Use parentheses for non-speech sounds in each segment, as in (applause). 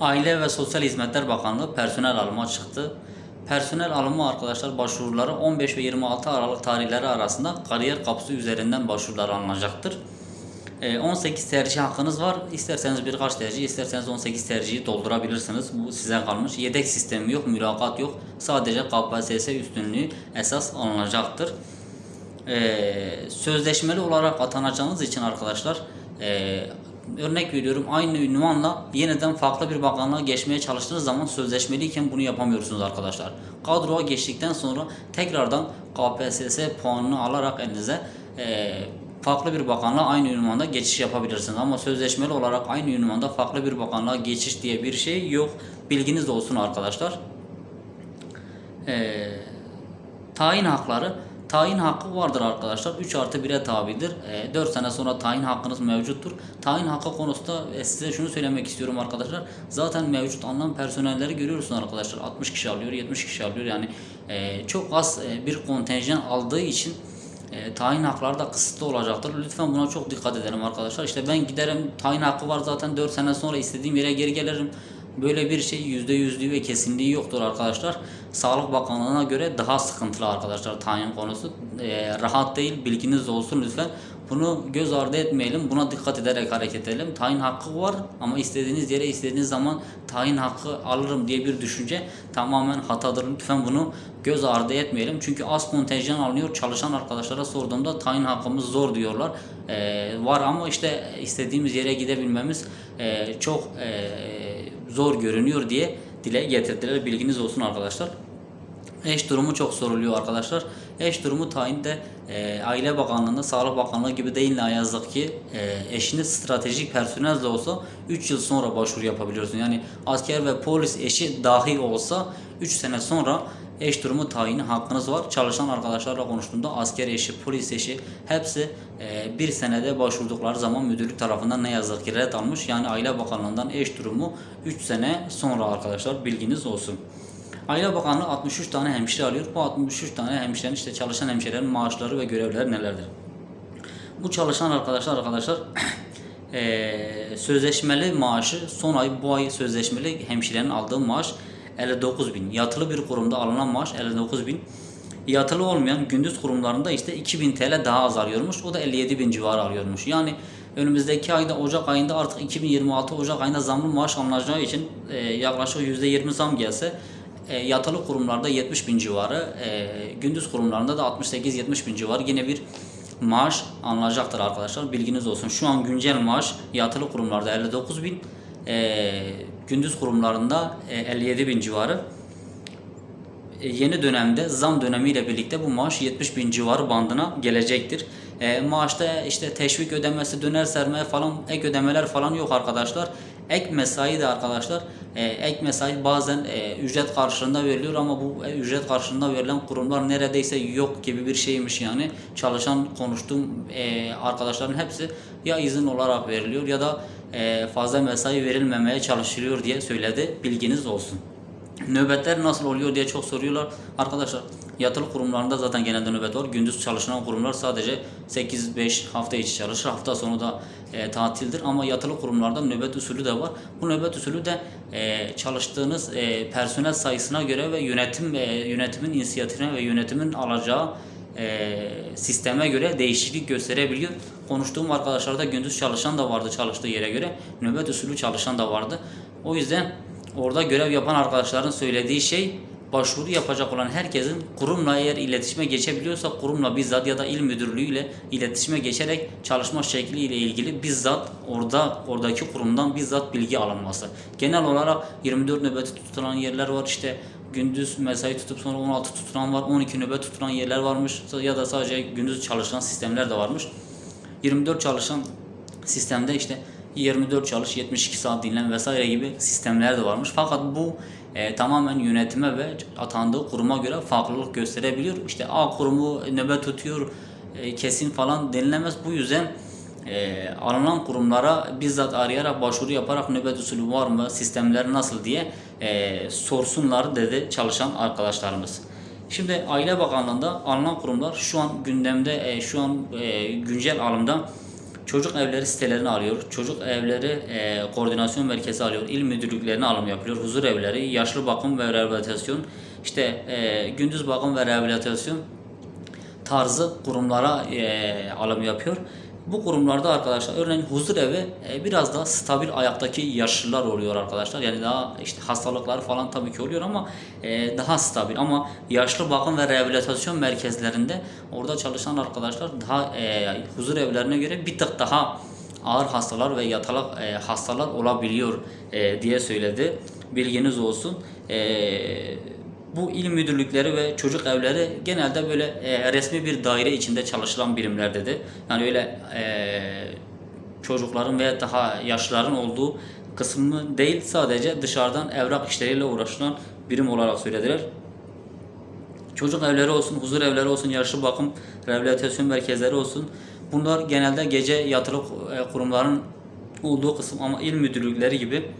Aile ve Sosyal Hizmetler Bakanlığı personel alımı çıktı. Personel alımı arkadaşlar başvuruları 15 ve 26 Aralık tarihleri arasında kariyer kapısı üzerinden başvurular alınacaktır. Ee, 18 tercih hakkınız var. İsterseniz birkaç tercih, isterseniz 18 tercihi doldurabilirsiniz. Bu size kalmış. Yedek sistemi yok, mülakat yok. Sadece KPSS üstünlüğü esas alınacaktır. Ee, sözleşmeli olarak atanacağınız için arkadaşlar ee, örnek veriyorum aynı ünvanla yeniden farklı bir bakanlığa geçmeye çalıştığınız zaman sözleşmeliyken bunu yapamıyorsunuz arkadaşlar. Kadroya geçtikten sonra tekrardan KPSS puanını alarak elinize ee, farklı bir bakanlığa aynı ünvanda geçiş yapabilirsiniz. Ama sözleşmeli olarak aynı ünvanda farklı bir bakanlığa geçiş diye bir şey yok. Bilginiz olsun arkadaşlar. Ee, tayin hakları tayin hakkı vardır arkadaşlar. 3 artı 1'e tabidir. E, 4 sene sonra tayin hakkınız mevcuttur. Tayin hakkı konusunda e, size şunu söylemek istiyorum arkadaşlar. Zaten mevcut alınan personelleri görüyorsunuz arkadaşlar. 60 kişi alıyor 70 kişi alıyor. Yani e, çok az e, bir kontenjan aldığı için e, tayin hakları da kısıtlı olacaktır. Lütfen buna çok dikkat edelim arkadaşlar. İşte ben giderim tayin hakkı var zaten. 4 sene sonra istediğim yere geri gelirim. Böyle bir şey yüzde yüzlüğü ve kesinliği yoktur arkadaşlar. Sağlık Bakanlığı'na göre daha sıkıntılı arkadaşlar tayin konusu. E, rahat değil bilginiz olsun lütfen. Bunu göz ardı etmeyelim. Buna dikkat ederek hareket edelim. Tayin hakkı var ama istediğiniz yere istediğiniz zaman tayin hakkı alırım diye bir düşünce tamamen hatadır. Lütfen bunu göz ardı etmeyelim. Çünkü az kontenjan alınıyor. Çalışan arkadaşlara sorduğumda tayin hakkımız zor diyorlar. Ee, var ama işte istediğimiz yere gidebilmemiz e, çok e, zor görünüyor diye dile getirdiler. Bilginiz olsun arkadaşlar. Eş durumu çok soruluyor arkadaşlar. Eş durumu tayinde e, Aile Bakanlığı'nda, Sağlık Bakanlığı gibi değil ne yazık ki e, eşiniz stratejik personel de olsa 3 yıl sonra başvuru yapabiliyorsun. Yani asker ve polis eşi dahi olsa 3 sene sonra eş durumu tayini hakkınız var. Çalışan arkadaşlarla konuştuğumda asker eşi, polis eşi hepsi e, bir senede başvurdukları zaman müdürlük tarafından ne yazık ki red almış. Yani Aile Bakanlığı'ndan eş durumu 3 sene sonra arkadaşlar bilginiz olsun. Aile Bakanlığı 63 tane hemşire alıyor. Bu 63 tane hemşirenin işte çalışan hemşirelerin maaşları ve görevleri nelerdir? Bu çalışan arkadaşlar arkadaşlar eee, (coughs) sözleşmeli maaşı son ay bu ay sözleşmeli hemşirenin aldığı maaş 59 bin. Yatılı bir kurumda alınan maaş 59 bin. Yatılı olmayan gündüz kurumlarında işte 2000 TL daha az alıyormuş. O da 57 bin civarı alıyormuş. Yani önümüzdeki ayda Ocak ayında artık 2026 Ocak ayında zamlı maaş alınacağı için e, yaklaşık %20 zam gelse e, yatılı kurumlarda 70 bin civarı, e, gündüz kurumlarında da 68-70 bin civarı yine bir maaş alınacaktır arkadaşlar. Bilginiz olsun. Şu an güncel maaş yatılı kurumlarda 59 bin, e, gündüz kurumlarında e, 57 bin civarı. E, yeni dönemde zam dönemiyle birlikte bu maaş 70 bin civarı bandına gelecektir. E, maaşta işte teşvik ödemesi, döner sermaye falan ek ödemeler falan yok arkadaşlar. Ek mesai de arkadaşlar e, ek mesai bazen e, ücret karşılığında veriliyor ama bu e, ücret karşılığında verilen kurumlar neredeyse yok gibi bir şeymiş yani. Çalışan konuştuğum arkadaşların hepsi ya izin olarak veriliyor ya da fazla mesai verilmemeye çalışılıyor diye söyledi. Bilginiz olsun. Nöbetler nasıl oluyor diye çok soruyorlar. Arkadaşlar yatılı kurumlarında zaten genelde nöbet var. Gündüz çalışan kurumlar sadece 8-5 hafta içi çalışır. Hafta sonu da e, tatildir. Ama yatılı kurumlarda nöbet usulü de var. Bu nöbet usulü de e, çalıştığınız e, personel sayısına göre ve yönetim e, yönetimin inisiyatifine ve yönetimin alacağı e, sisteme göre değişiklik gösterebiliyor. Konuştuğum arkadaşlarda gündüz çalışan da vardı çalıştığı yere göre. Nöbet usulü çalışan da vardı. O yüzden orada görev yapan arkadaşların söylediği şey başvuru yapacak olan herkesin kurumla eğer iletişime geçebiliyorsa kurumla bizzat ya da il müdürlüğüyle iletişime geçerek çalışma şekliyle ilgili bizzat orada oradaki kurumdan bizzat bilgi alınması. Genel olarak 24 nöbeti tutulan yerler var işte gündüz mesai tutup sonra 16 tutulan var 12 nöbet tutulan yerler varmış ya da sadece gündüz çalışan sistemler de varmış. 24 çalışan sistemde işte 24 çalış 72 saat dinlen vesaire gibi sistemler de varmış. Fakat bu e, tamamen yönetime ve atandığı kuruma göre farklılık gösterebiliyor. İşte A kurumu nöbet tutuyor e, kesin falan denilemez. Bu yüzden e, alınan kurumlara bizzat arayarak başvuru yaparak nöbet usulü var mı, sistemler nasıl diye e, sorsunlar dedi çalışan arkadaşlarımız. Şimdi Aile Bakanlığı'nda alınan kurumlar şu an gündemde, e, şu an e, güncel alımda çocuk evleri sitelerini alıyor. Çocuk evleri e, koordinasyon merkezi alıyor. İl müdürlüklerine alım yapıyor. Huzur evleri, yaşlı bakım ve rehabilitasyon, işte e, gündüz bakım ve rehabilitasyon tarzı kurumlara e, alım yapıyor. Bu kurumlarda arkadaşlar örneğin huzur evi e, biraz daha stabil ayaktaki yaşlılar oluyor arkadaşlar. Yani daha işte hastalıkları falan tabii ki oluyor ama e, daha stabil ama yaşlı bakım ve rehabilitasyon merkezlerinde orada çalışan arkadaşlar daha e, huzur evlerine göre bir tık daha ağır hastalar ve yatalak e, hastalar olabiliyor e, diye söyledi. Bilginiz olsun. E, bu il müdürlükleri ve çocuk evleri genelde böyle e, resmi bir daire içinde çalışılan birimler dedi. Yani öyle e, çocukların veya daha yaşlıların olduğu kısmı değil sadece dışarıdan evrak işleriyle uğraşılan birim olarak söylediler. Çocuk evleri olsun, huzur evleri olsun, yaşlı bakım, rehabilitasyon merkezleri olsun. Bunlar genelde gece yatılı e, kurumların olduğu kısım ama il müdürlükleri gibi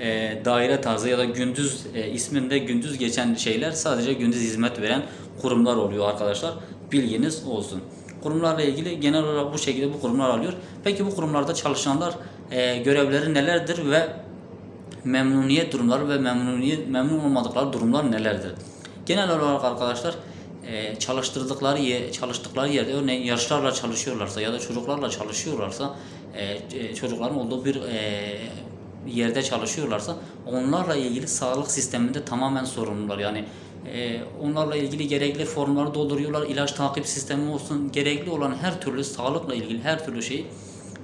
e, daire tarzı ya da gündüz e, isminde gündüz geçen şeyler sadece gündüz hizmet veren kurumlar oluyor arkadaşlar. Bilginiz olsun. Kurumlarla ilgili genel olarak bu şekilde bu kurumlar alıyor. Peki bu kurumlarda çalışanlar e, görevleri nelerdir ve memnuniyet durumları ve memnuniyet memnun olmadıkları durumlar nelerdir? Genel olarak arkadaşlar e, çalıştırdıkları ye, çalıştıkları yerde örneğin yaşlarla çalışıyorlarsa ya da çocuklarla çalışıyorlarsa e, e, çocukların olduğu bir e, yerde çalışıyorlarsa onlarla ilgili sağlık sisteminde tamamen sorumlular. Yani e, onlarla ilgili gerekli formları dolduruyorlar. ilaç takip sistemi olsun. Gerekli olan her türlü sağlıkla ilgili her türlü şeyi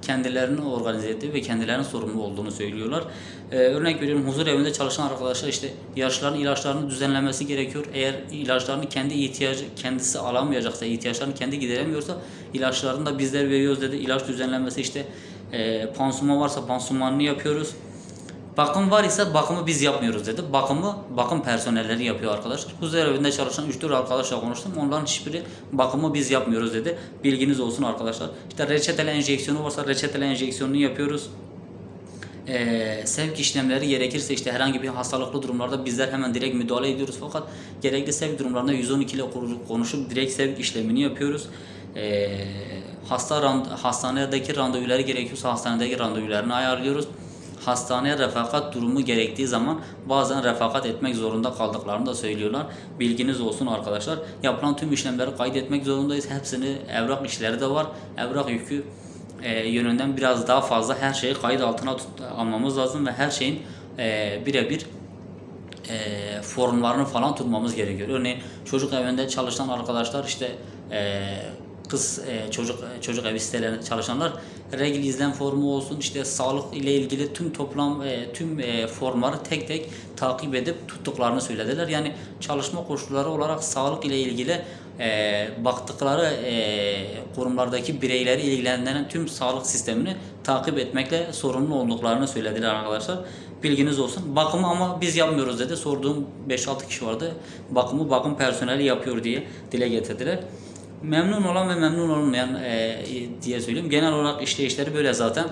kendilerini organize ettiği ve kendilerinin sorumlu olduğunu söylüyorlar. Ee, örnek veriyorum huzur evinde çalışan arkadaşlar işte yaşlıların ilaçlarını düzenlemesi gerekiyor. Eğer ilaçlarını kendi ihtiyacı kendisi alamayacaksa, ihtiyaçlarını kendi gideremiyorsa ilaçlarını da bizler veriyoruz dedi. İlaç düzenlemesi işte e, pansuman varsa pansumanını yapıyoruz. Bakım var ise bakımı biz yapmıyoruz dedi. Bakımı bakım personelleri yapıyor arkadaşlar. Huzur evinde çalışan 3-4 arkadaşla konuştum. Onların hiçbiri bakımı biz yapmıyoruz dedi. Bilginiz olsun arkadaşlar. İşte reçeteli enjeksiyonu varsa reçeteli enjeksiyonunu yapıyoruz. Ee, sevk işlemleri gerekirse işte herhangi bir hastalıklı durumlarda bizler hemen direkt müdahale ediyoruz. Fakat gerekli sevk durumlarında 112 ile konuşup direkt sevk işlemini yapıyoruz. Ee, hasta rand hastanedeki randevuları gerekiyorsa hastanedeki randevularını ayarlıyoruz hastaneye refakat durumu gerektiği zaman bazen refakat etmek zorunda kaldıklarını da söylüyorlar. Bilginiz olsun arkadaşlar. Yapılan tüm işlemleri kaydetmek zorundayız. Hepsini evrak işleri de var. Evrak yükü e, yönünden biraz daha fazla her şeyi kayıt altına tut, almamız lazım ve her şeyin e, birebir e, formlarını falan tutmamız gerekiyor. Örneğin çocuk evinde çalışan arkadaşlar işte e, kız e, çocuk e, çocuk evi sitelerinde çalışanlar regl izlem formu olsun işte sağlık ile ilgili tüm toplam e, tüm e, formları tek tek takip edip tuttuklarını söylediler. Yani çalışma koşulları olarak sağlık ile ilgili e, baktıkları e, kurumlardaki bireyleri ilgilendiren tüm sağlık sistemini takip etmekle sorumlu olduklarını söylediler arkadaşlar. Bilginiz olsun. Bakımı ama biz yapmıyoruz dedi. Sorduğum 5-6 kişi vardı. Bakımı bakım personeli yapıyor diye dile getirdiler memnun olan ve memnun olmayan e, diye söyleyeyim. Genel olarak işleyişleri böyle zaten.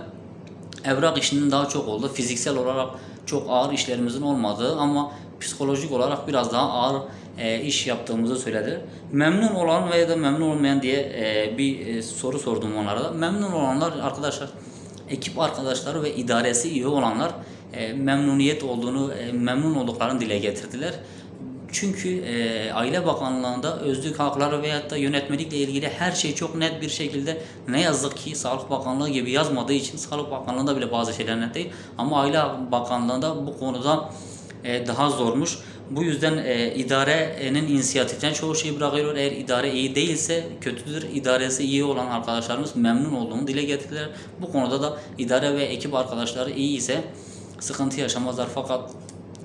Evrak işinin daha çok oldu. Fiziksel olarak çok ağır işlerimizin olmadığı ama psikolojik olarak biraz daha ağır e, iş yaptığımızı söyledi. Memnun olan veya da memnun olmayan diye e, bir e, soru sordum onlara da. Memnun olanlar arkadaşlar, ekip arkadaşları ve idaresi iyi olanlar e, memnuniyet olduğunu, e, memnun olduklarını dile getirdiler. Çünkü e, Aile Bakanlığı'nda özlük hakları veyahut da yönetmelikle ilgili her şey çok net bir şekilde ne yazık ki Sağlık Bakanlığı gibi yazmadığı için Sağlık Bakanlığı'nda bile bazı şeyler net değil. Ama Aile Bakanlığı'nda bu konuda e, daha zormuş. Bu yüzden e, idarenin inisiyatiften çoğu şeyi bırakıyor. Eğer idare iyi değilse kötüdür. İdaresi iyi olan arkadaşlarımız memnun olduğunu dile getirdiler. Bu konuda da idare ve ekip arkadaşları iyi ise sıkıntı yaşamazlar. Fakat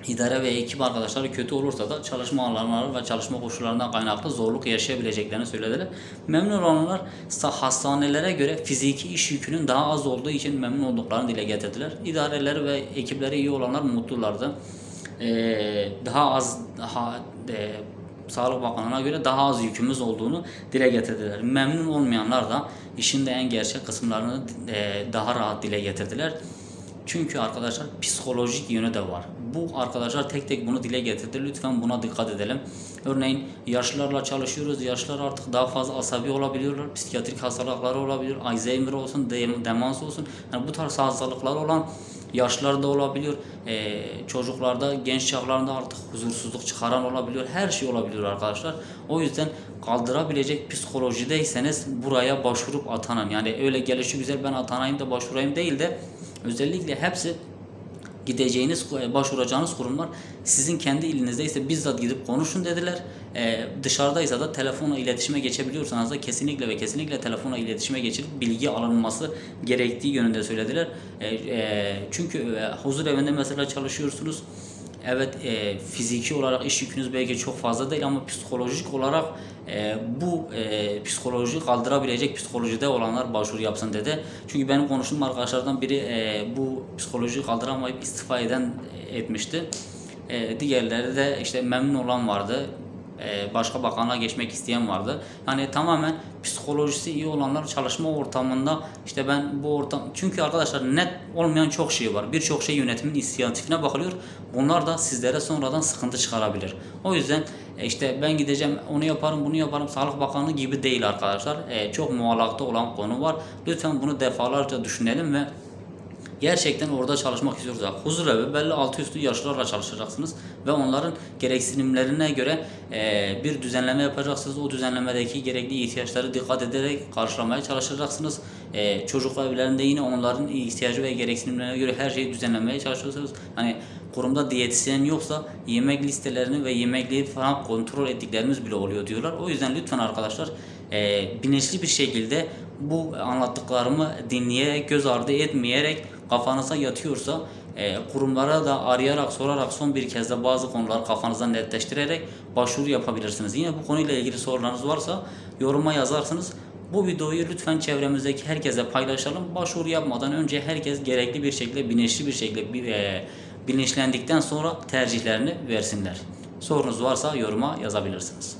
idare ve ekip arkadaşları kötü olursa da çalışma alanları ve çalışma koşullarından kaynaklı zorluk yaşayabileceklerini söylediler. Memnun olanlar hastanelere göre fiziki iş yükünün daha az olduğu için memnun olduklarını dile getirdiler. İdareleri ve ekipleri iyi olanlar mutlulardı. Ee, daha az daha e, Sağlık Bakanlığı'na göre daha az yükümüz olduğunu dile getirdiler. Memnun olmayanlar da işin de en gerçek kısımlarını e, daha rahat dile getirdiler. Çünkü arkadaşlar psikolojik yönü de var. Bu arkadaşlar tek tek bunu dile getirdi. Lütfen buna dikkat edelim. Örneğin yaşlılarla çalışıyoruz. Yaşlılar artık daha fazla asabi olabiliyorlar. Psikiyatrik hastalıkları olabiliyor. Alzheimer olsun, dem- demans olsun. Yani bu tarz hastalıklar olan yaşlılarda olabiliyor. Ee, çocuklarda, genç çağlarında artık huzursuzluk çıkaran olabiliyor. Her şey olabiliyor arkadaşlar. O yüzden kaldırabilecek psikolojideyseniz buraya başvurup atanan. Yani öyle gelişi güzel ben atanayım da başvurayım değil de özellikle hepsi gideceğiniz, e, başvuracağınız kurumlar sizin kendi ilinizdeyse bizzat gidip konuşun dediler. Ee, dışarıdaysa da telefonla iletişime geçebiliyorsanız da kesinlikle ve kesinlikle telefonla iletişime geçilip bilgi alınması gerektiği yönünde söylediler. Ee, e, çünkü e, huzur evinde mesela çalışıyorsunuz. Evet e, fiziki olarak iş yükünüz belki çok fazla değil ama psikolojik olarak e, bu e, psikoloji kaldırabilecek psikolojide olanlar başvuru yapsın dedi. Çünkü benim konuştuğum arkadaşlardan biri e, bu psikolojiyi kaldıramayıp istifa eden e, etmişti. E, diğerleri de işte memnun olan vardı. E, başka bakanlığa geçmek isteyen vardı. Yani tamamen psikolojisi iyi olanlar çalışma ortamında işte ben bu ortam çünkü arkadaşlar net olmayan çok şey var. Birçok şey yönetimin inisiyatifine bakılıyor. Bunlar da sizlere sonradan sıkıntı çıkarabilir. O yüzden e, işte ben gideceğim onu yaparım bunu yaparım Sağlık Bakanlığı gibi değil arkadaşlar. E, çok muallakta olan konu var. Lütfen bunu defalarca düşünelim ve gerçekten orada çalışmak istiyorsak huzur evi belli altı üstü yaşlılarla çalışacaksınız ve onların gereksinimlerine göre e, bir düzenleme yapacaksınız. O düzenlemedeki gerekli ihtiyaçları dikkat ederek karşılamaya çalışacaksınız. E, çocuk evlerinde yine onların ihtiyacı ve gereksinimlerine göre her şeyi düzenlemeye çalışıyorsunuz. Hani kurumda diyetisyen yoksa yemek listelerini ve yemekliği falan kontrol ettiklerimiz bile oluyor diyorlar. O yüzden lütfen arkadaşlar e, bilinçli bir şekilde bu anlattıklarımı dinleyerek, göz ardı etmeyerek kafanıza yatıyorsa e, kurumlara da arayarak, sorarak son bir kez de bazı konuları kafanızda netleştirerek başvuru yapabilirsiniz. Yine bu konuyla ilgili sorularınız varsa yoruma yazarsınız. Bu videoyu lütfen çevremizdeki herkese paylaşalım. Başvuru yapmadan önce herkes gerekli bir şekilde, bilinçli bir şekilde bir, e, bilinçlendikten sonra tercihlerini versinler. Sorunuz varsa yoruma yazabilirsiniz.